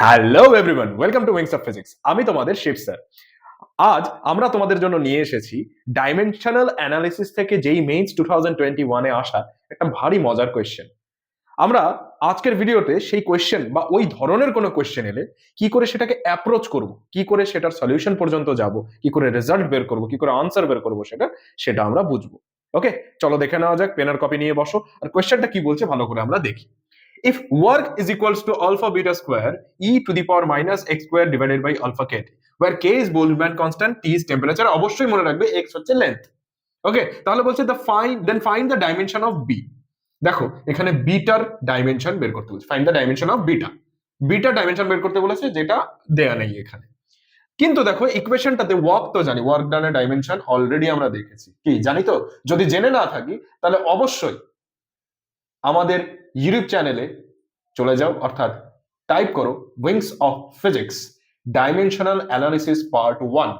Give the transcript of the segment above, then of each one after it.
Hello everyone welcome to wings of physics আমি তোমাদের Shiva sir আজ আমরা তোমাদের জন্য নিয়ে এসেছি ডাইমেনশনাল অ্যানালিসিস থেকে যেই মেইনস টু থাউজেন্ড টোয়েন্টি ওয়ানে আসা একটা ভারী মজার কোয়েশ্চেন আমরা আজকের ভিডিওতে সেই কোয়েশ্চেন বা ওই ধরনের কোনো কোয়েশ্চেন এলে কি করে সেটাকে অ্যাপ্রোচ করব, কি করে সেটার সলিউশন পর্যন্ত যাব, কি করে রেজাল্ট বের করব, কি করে আনসার বের করব সেটা সেটা আমরা বুঝব। ওকে চলো দেখে নেওয়া যাক পেনার কপি নিয়ে বসো। আর কোয়েশ্চেনটা কি বলছে ভালো করে আমরা দেখি। If work is equals to alpha beta square e to the power minus x square divided by alpha k, where k is Boltzmann constant, t is temperature, অবশ্যই মনে রাখবে x হচ্ছে লেন্থ ওকে তাহলে বলছে the find then find the dimension of b. দেখো, এখানে বিটার dimension বের করতে বলছে find the dimension of beta beta dimension বের করতে বলেছে, যেটা দেয়া নেই এখানে। কিন্তু দেখো ইকুয়েশনটাতে ওয়ার্ক তো জানি ওয়ার্ক ডানের ডাইমেনশন অলরেডি আমরা দেখেছি। কি, জানি তো? যদি জেনে না থাকি, তাহলে অবশ্যই আমাদের ইউটিউব চ্যানেলে চলে যাও, অর্থাৎ টাইপ করো wings of physics dimensional analysis part one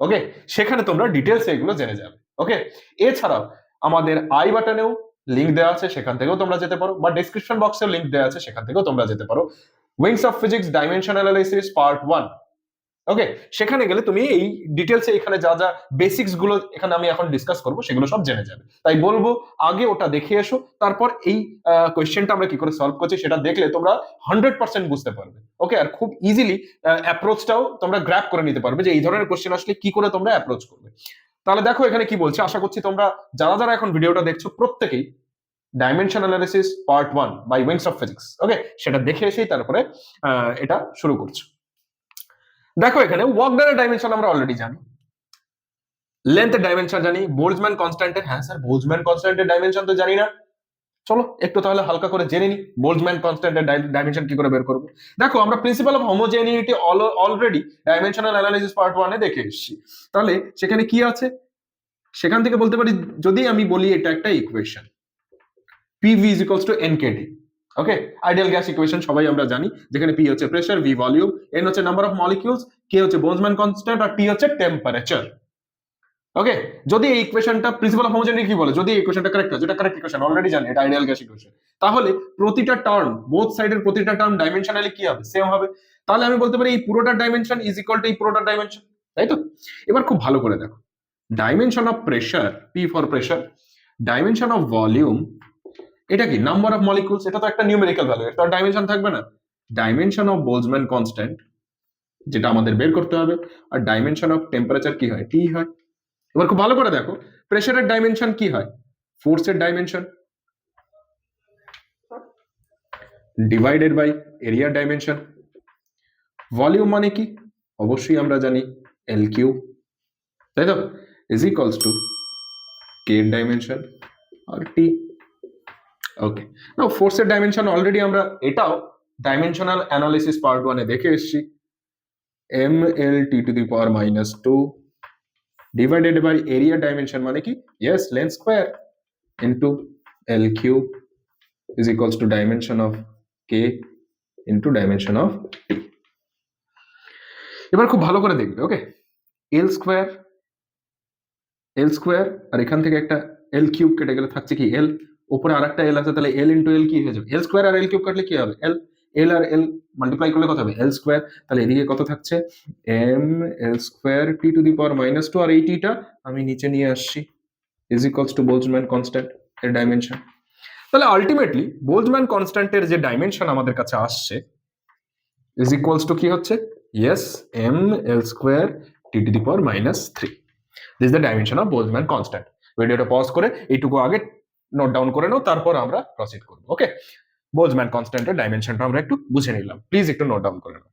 okay সেখানে তোমরা ডিটেলস এগুলো জেনে যাবে। ওকে এছাড়াও আমাদের আই বাটনেও লিঙ্ক দেওয়া আছে, সেখান থেকেও তোমরা যেতে পারো, বা ডিসক্রিপশন বক্সেও লিঙ্ক দেওয়া আছে, সেখান থেকেও তোমরা যেতে পারো। Wings of physics dimension analysis part one okay সেখানে গেলে তুমি এই ডিটেলসে এখানে যা যা বেসিক্সগুলো এখানে আমি এখন ডিসকাস করব, সেগুলো সব জেনে যাবে। তাই বলব, আগে ওটা দেখে এসো, তারপর এই কোয়েশ্চেনটা আমরা কি করে সলভ করছি সেটা দেখলে তোমরা হান্ড্রেড পার্সেন্ট বুঝতে পারবে। ওকে আর খুব ইজিলি অ্যাপ্রোচটাও তোমরা গ্র্যাপ করে নিতে পারবে যে এই ধরনের কোয়েশ্চেন আসলে কি করে তোমরা অ্যাপ্রোচ করবে। তাহলে দেখো এখানে কি বলছে, আশা করছি তোমরা যারা যারা এখন ভিডিওটা দেখছ প্রত্যেকেই dimension analysis part one by Wings of Physics okay সেটা দেখে এসেই তারপরে এটা শুরু করছ। দেখো এখানে ওয়ার্ক ডানের ডাইমেনশন আমরা অলরেডি জানি। লেন্থের ডাইমেনশন জানি বোলজম্যান কনস্ট্যান্টের হ্যাঁ স্যার বোলজম্যান কনস্ট্যান্টের ডাইমেনশন তো জানি না। চলো, একটু তাহলে হালকা করে জেনে নি বোলজম্যান কনস্ট্যান্টের ডাইমেনশন কি করে বের করব? দেখো, আমরা principle of homogeneity already dimensional analysis part ওয়ানে দেখে এসেছি। তাহলে সেখানে কি আছে? সেখান থেকে বলতে পারি, যদি আমি বলি এটা একটা equation PV is equals to NKT okay ideal gas equation সবাই আমরা জানি, যেখানে পি হচ্ছে প্রেসার ভি ভলিউম এন হচ্ছে নাম্বার অফ মলিকিউলস কে হচ্ছে বোলজম্যান কনস্ট্যান্ট আর টি হচ্ছে টেম্পারেচার ওকে যদি এই ইকুয়েশনটা প্রিন্সিপাল অফ হোমোজেনিটি কি বলে? যদি এই ইকুয়েশনটা কারেক্ট হয়, যেটা কারেক্ট ইকুয়েশন অলরেডি জানি, এটা আইডিয়াল গ্যাস ইকুয়েশন তাহলে প্রতিটা টার্ম বোথ সাইডের প্রতিটা টার্ম ডাইমেনশনালি কি হবে? সেম হবে। তাহলে আমি বলতে পারি এই পুরোটা ডাইমেনশন ইজ ইকুয়াল টু এই পুরোটা ডাইমেনশন তাই তো? এবার খুব ভালো করে দেখো। Dimension of pressure P for pressure dimension of volume এটা কি? নাম্বার অফ মলিকুলস এটা তো একটা নিউমেরিক্যাল ভ্যালু এটা ডাইমেনশন থাকবে না। ডাইমেনশন অফ বোলজম্যান কনস্ট্যান্ট যেটা আমাদের বের করতে হবে, আর ডাইমেনশন অফ টেম্পারেচার কি হয়? টি হয়। এবার খুব ভালো করে দেখো প্রেসারের ডাইমেনশন কি হয়? ফোর্সের ডাইমেনশন ডিভাইডেড বাই এরিয়ার ডাইমেনশন ভলিউম মানে কি? অবশ্যই আমরা জানি এল কিউ তাই তো? Is equals to K dimension R T okay now ফোর্সের ডাইমেনশন অলরেডি আমরা এটাও ডাইমেনশনাল অ্যানালিসিস পার্ট ওয়ানে দেখে এসেছি। M L T to the power minus two divided by area dimension মানে কি? Yes length square into L cube is equals to dimension of K into dimension of T এবার খুব ভালো করে দেখবে ওকে এল স্কোয়ার এল স্কোয়ার আর এখান থেকে একটা এল কিউব কেটে গেলে থাকছে কি? এল উপরে আরেকটা এল আছে, তাহলে এল ইন্টু এল কি হয়ে যাবে? এল স্কোয়ার আর এল কিউব কাটলে কি হবে? এল এল আর এল মাল্টিপ্লাই করলে কত হবে? এল স্কোয়ার তাহলে এদিকে কত থাকছে? M L square T to the power minus two আর এই টিটা আমি নিচে নিয়ে আসছি। Is equals to Boltzmann constant এর ডাইমেনশন তাহলে আলটিমেটলি বোলজম্যান কনস্ট্যান্টের যে ডাইমেনশন আমাদের কাছে আসছে ইজ ইকুয়ালস টু কি হচ্ছে? Yes M L square T to the power minus three this the dimension of Boltzmann constant ভিডিওটা পজ করে, এইটুকু আগে নোট ডাউন করে নাও, তারপর আমরা প্রসিড করব ওকে বোলজম্যান কনস্ট্যান্টের ডাইমেনশনটা আমরা একটু বুঝে নিলাম। প্লিজ একটু নোট ডাউন করে নাও।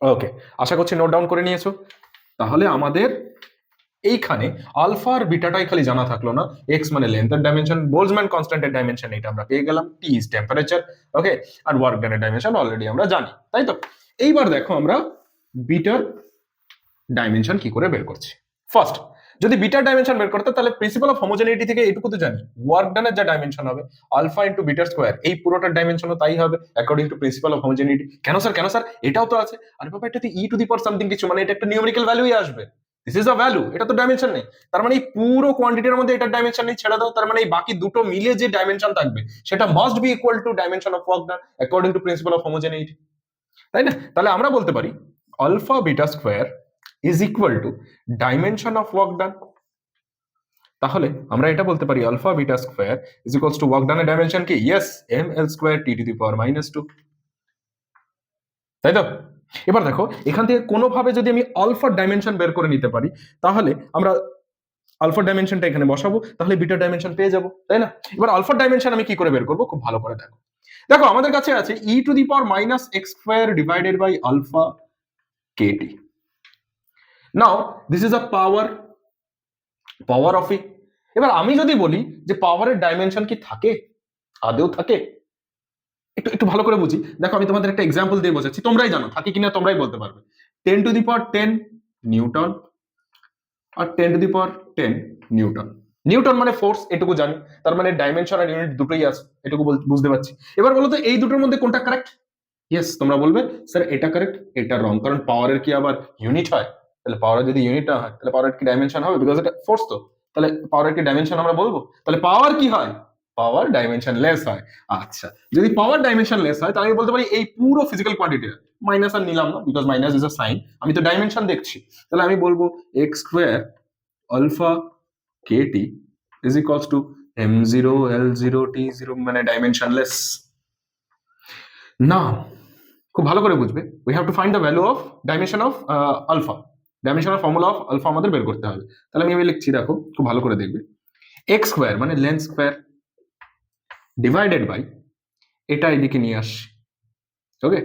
ওকে আশা করছি নোট ডাউন করে নিয়েছো। তাহলে আমাদের এইখানে আলফা আর বিটাটাই খালি জানা থাকল না। এক্স মানে লেন্থের ডাইমেনশন বোলজম্যান কনস্ট্যান্টের ডাইমেনশন এটা আমরা পেয়ে গেলাম টি ইজ টেম্পারেচার ওকে আর ওয়ার্ক ডানের ডাইমেনশন অলরেডি আমরা জানি, তাই তো? এইবার দেখো আমরা বিটার ডাইমেনশন কি করে বের করছি। ফার্স্ট যদি বিটার ডাইমেনশন বের করতে, তাহলে প্রিন্সিপাল অফ হোমোজেনিটি থেকে এটুকু তো জানি। ওয়ার্ক ডানের যা ডাইমেনশন হবে আলফা ইন্টু বিটার স্কোয়ার এই পুরোটার ডাইমেনশনও তাই হবে according to principle of homogeneity কেন স্যার কেন স্যার এটাও তো আছে। আরে বাবা, এটাতে ই টু দি পাওয়ার সামথিং কিছু মানে এটা একটা নিউমেরিক্যাল ভ্যালুই আসবে। দিস ইজ আ ভ্যালু এটা তো ডাইমেনশন নেই। তার মানে এই পুরো কোয়ান্টিটির মধ্যে এটা ডাইমেনশন নেই, ছেড়ে দাও। তার মানে এই বাকি দুটো মিলে যে ডাইমেনশন থাকবে, সেটা must be equal to dimension of work done according to principle of homogeneity তাই না? তাহলে আমরা বলতে পারি alpha beta square is equal to dimension of work done তাহলে আমরা এটা বলতে পারি alpha beta square is equals to work ডানের dimension কি? Yes M L square T to the power minus two তাই তো? এবার দেখো, এখান থেকে কোনোভাবে যদি আমি আলফার ডাইমেনশন বের করে নিতে পারি, তাহলে আমরা আলফার ডাইমেনশনটা এখানে বসাবো, তাহলে বিটা ডাইমেনশন পেয়ে যাব, তাই না? এবার আলফার ডাইমেনশন আমি কি করে বের করব? খুব ভালো করে দেখো। দেখো, আমাদের কাছে আছে E to the power minus X square divided by alpha KT now this is a power power of E এবার আমি যদি বলি যে পাওয়ারের ডাইমেনশন কি থাকে? আদেও থাকে। একটু একটু ভালো করে বুঝি। দেখো, আমি তোমাদের একটা এক্সাম্পল দিয়ে বোঝাচ্ছি। তোমরাই জানো, থাকে কিনা তোমরাই বলতে পারবে। Ten to the power ten newton R ten to the power ten newton newton মানে ফোর্স এটুকু জানি। তার মানে ডাইমেনশন আর ইউনিট দুটোই আছে, এটুকু বুঝতে পারছি। এবার বলো তো, এই দুটোর মধ্যে কোনটা কারেক্ট ইয়েস তোমরা বলবে স্যার এটা কারেক্ট এটা রং কারণ পাওয়ারের কি আবার ইউনিট হয়? তাহলে পাওয়ারের যদি ইউনিট না হয়, তাহলে পাওয়ারের কি ডাইমেনশন হবে? বিকজ এটা ফোর্স তো। তাহলে পাওয়ারের কি ডাইমেনশন আমরা বলব? তাহলে পাওয়ার কি হয়? পাওয়ার ডাইমেনশন লেস হয়। আচ্ছা যদি পাওয়ার ডাইমেনশন লেস হয়, তাহলে আমি বলতে পারি এই পুরো ফিজিক্যাল কোয়ান্টিটি মাইনাস আর নিলাম না because minus is a sign আমি তো ডাইমেনশন দেখছি। তাহলে আমি বলব X square alpha K T is equals to M zero L zero T zero মানে ডাইমেনশনলেস না খুব ভালো করে বুঝবে। We have to find the value of dimension of alpha dimension of formula of alpha আমাদের বের করতে হবে। তাহলে আমি লিখছি, দেখো, খুব ভালো করে দেখবে। এক্স স্কোয়ার মানে লেন্থ স্কোয়ার ডিভাইডেড বাই এটা এদিকে নিয়ে আসছি ওকে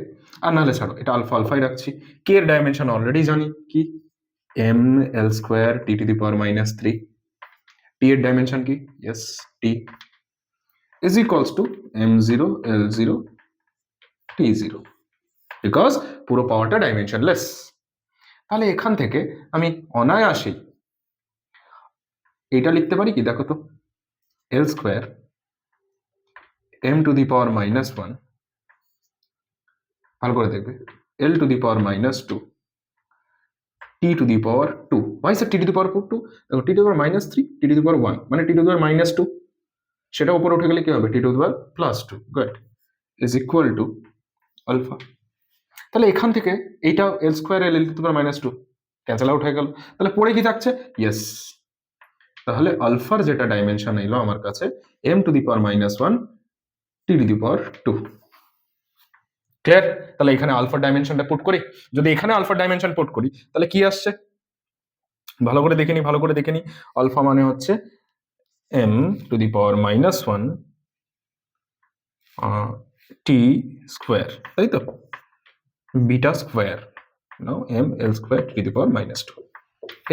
আর নাহলে ছাড়ো, এটা আলফা আলফাই রাখছি। কে এর ডাইমেনশন অলরেডি জানি, কি? M L square T to the power minus three T এর ডাইমেনশন কি? S T is equals to M zero L zero T zero because পুরো পাওয়ারটা ডাইমেনশনলেস তাহলে এখান থেকে আমি অনায়াসেই এটা লিখতে পারি কি? দেখো তো L square M to the power minus one ভালো করে দেখবে L to the power minus two T to the power two why sir T to the power two দেখো T to power minus three T to the power one মানে T to power minus two সেটা উপরে উঠে গেলে কি হবে? T to the power plus two good is equal to alpha তাহলে এখান থেকে এইটা L square L L to power minus two cancel out হয়ে গেল। তাহলে পড়ে কি থাকছে? ইয়েস তাহলে আলফার যেটা ডাইমেনশন এলো আমার কাছে M to the power minus one T to the power two clear তাহলে এখানে আলফার ডাইমেনশনটা পুট করি। যদি এখানে আলফার ডাইমেনশন পুট করি, তাহলে কি আসছে? ভালো করে দেখে নি, ভালো করে দেখে নি। আলফা মানে হচ্ছে M to the power minus one T square তাই তো? Beta square now M L square to the power minus two.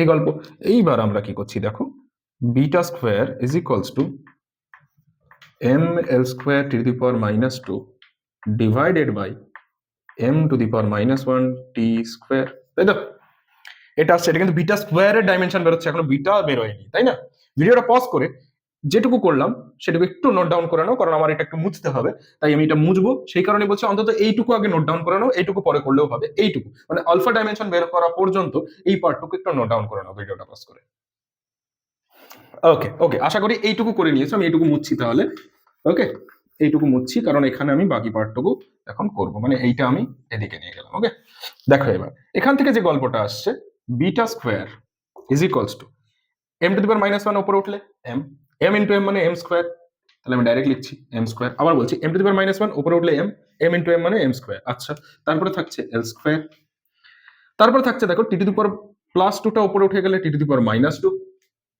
এই গল্প, এইবার আমরা কি করছি দেখো, beta square is equals to M L square to the power minus two divided by M to the power minus one T square, তাই তো? এটা আসছে, এটা কিন্তু বিটা স্কোয়ারের ডাইমেনশন বেরোচ্ছে, এখনও বিটা বেরোয়নি, তাই না? ভিডিওটা পজ করে যেটুকু করলাম, সেটুকু একটু নোট ডাউন করে নাও, কারণ আমার এটা একটু মুছতে হবে, তাই আমি এটা মুছবো। সেই কারণে বলছি অন্তত এইটুকু আগে নোট ডাউন করে নাও, এইটুকু পরে করলেও হবে, এইটুকু। মানে আলফা ডাইমেনশন বের করা পর্যন্ত এই পার্টটুকু একটু নোট ডাউন করে নাও, ভিডিওটা পজ করে। ওকে ওকে আশা করি এইটুকু করে নিয়েছো, আমি এইটুকু মুছছি তাহলে। ওকে এইটুকু মুছছি, কারণ এখানে আমি বাকি পার্টটুকু এখন করব মানে এইটা আমি এদিকে নিয়ে গেলাম ওকে দেখো এবার, এখান থেকে যে গল্পটা আসছে, beta square is equals to M to the power minus one উপরে উঠলে এম এম ইন্টু এম মানে এম স্কোয়ার তাহলে আমি ডাইরেক্ট লিখছি এম স্কোয়ার আবার বলছি M to the minus one উপরে উঠলে এম এম ইন্টু এম মানে এম স্কোয়ার আচ্ছা তারপরে থাকছে এল স্কোয়ার তারপরে থাকছে দেখো T to the power plus টুটা উপরে উঠে গেলে T to the minus two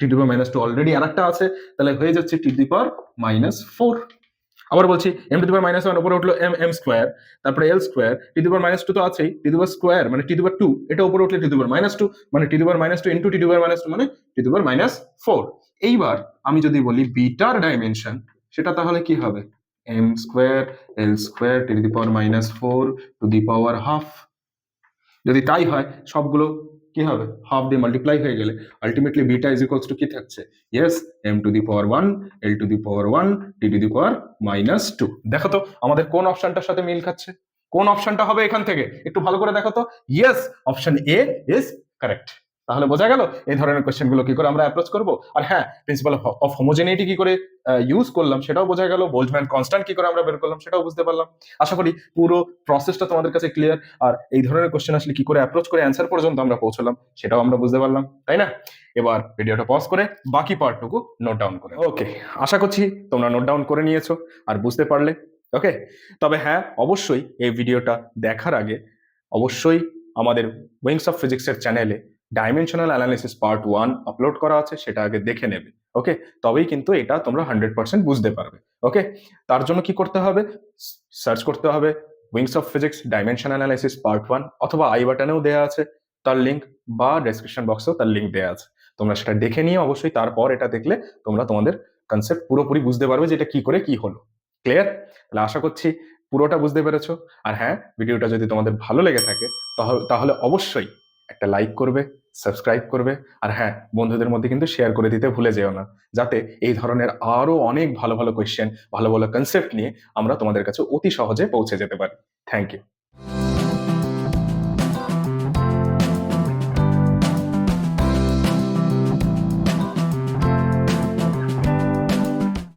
T to minus two already আর একটা আছে তাহলে হয়ে যাচ্ছে টি টু মাইনাস ফোর আবার বলছি M to the minus one উপরে উঠল এম এম স্কোয়ার তারপরে L square T to minus two তো আছেই টি টু স্কোয়ার মানে টি টু টু এটা উপরে উঠলে টি টু মাইনাস টু মানে T to minus two into T to minus two মানে টি টু মাইনাস ফোর এইবার আমি যদি বলি বিটার ডাইমেনশন সেটা তাহলে কি হবে? M square L square T the power minus four to the power half যদি তাই হয়, সবগুলো কি হবে? হাফ দিয়ে মাল্টিপ্লাই হয়ে গেলে ultimately beta is equals to কি থাকছে? Yes M to the power one L to the power one T to the power minus two দেখো তো, আমাদের কোন অপশনটার সাথে মিল খাচ্ছে? কোন অপশনটা হবে এখান থেকে? একটু ভালো করে দেখো তো। Yes option A is correct তাহলে বোঝা গেল এই ধরনের কোয়েশ্চেনগুলো কি করে আমরা অ্যাপ্রোচ করব? আর হ্যাঁ প্রিন্সিপাল অফ হোমোজেনিটি কি করে ইউজ করলাম সেটাও বোঝা গেল। বোল্টম্যান কনস্ট্যান্ট কি করে আমরা বের করলাম সেটাও বুঝতে পারলাম। আশা করি পুরো প্রসেসটা তোমাদের কাছে ক্লিয়ার আর এই ধরনের কোয়েশ্চেন আসলে কি করে অ্যাপ্রোচ করে অ্যান্সার পর্যন্ত আমরা পৌঁছলাম সেটাও আমরা বুঝতে পারলাম। তাই না? এবার ভিডিওটা পজ করে বাকি পার্টটুকু নোট ডাউন করে ওকে আশা করছি তোমরা নোট ডাউন করে নিয়েছো আর বুঝতে পারলে। ওকে তবে হ্যাঁ অবশ্যই এই ভিডিওটা দেখার আগে অবশ্যই আমাদের উইংস অফ ফিজিক্সের চ্যানেলে dimensional analysis part one upload করা আছে, সেটা আগে দেখে নেবে। ওকে তবেই কিন্তু এটা তোমরা হান্ড্রেড পার্সেন্ট বুঝতে পারবে। ওকে তার জন্য কি করতে হবে? সার্চ করতে হবে wings of physics dimension analysis part one অথবা আই বাটনেও দেওয়া আছে। তার লিঙ্ক বা ডেসক্রিপশন বক্সেও তার লিঙ্ক দেওয়া আছে। তোমরা সেটা দেখে নিয়ে অবশ্যই তারপর এটা দেখলে তোমরা তোমাদের কনসেপ্ট পুরোপুরি বুঝতে পারবে যে এটা কি করে কি হলো। ক্লিয়ার তাহলে আশা করছি পুরোটা বুঝতে পেরেছ। আর হ্যাঁ ভিডিওটা যদি তোমাদের ভালো লেগে থাকে তাহলে তাহলে অবশ্যই একটা লাইক করবে সাবস্ক্রাইব করবে, আর হ্যাঁ বন্ধুদের মধ্যে কিন্তু শেয়ার করে দিতে ভুলে যেও না। যাতে এই ধরনের আরও অনেক ভালো ভালো কোয়েশ্চেন ভালো ভালো কনসেপ্ট নিয়ে আমরা তোমাদের কাছে অতি সহজে পৌঁছে যেতে পারি। Thank you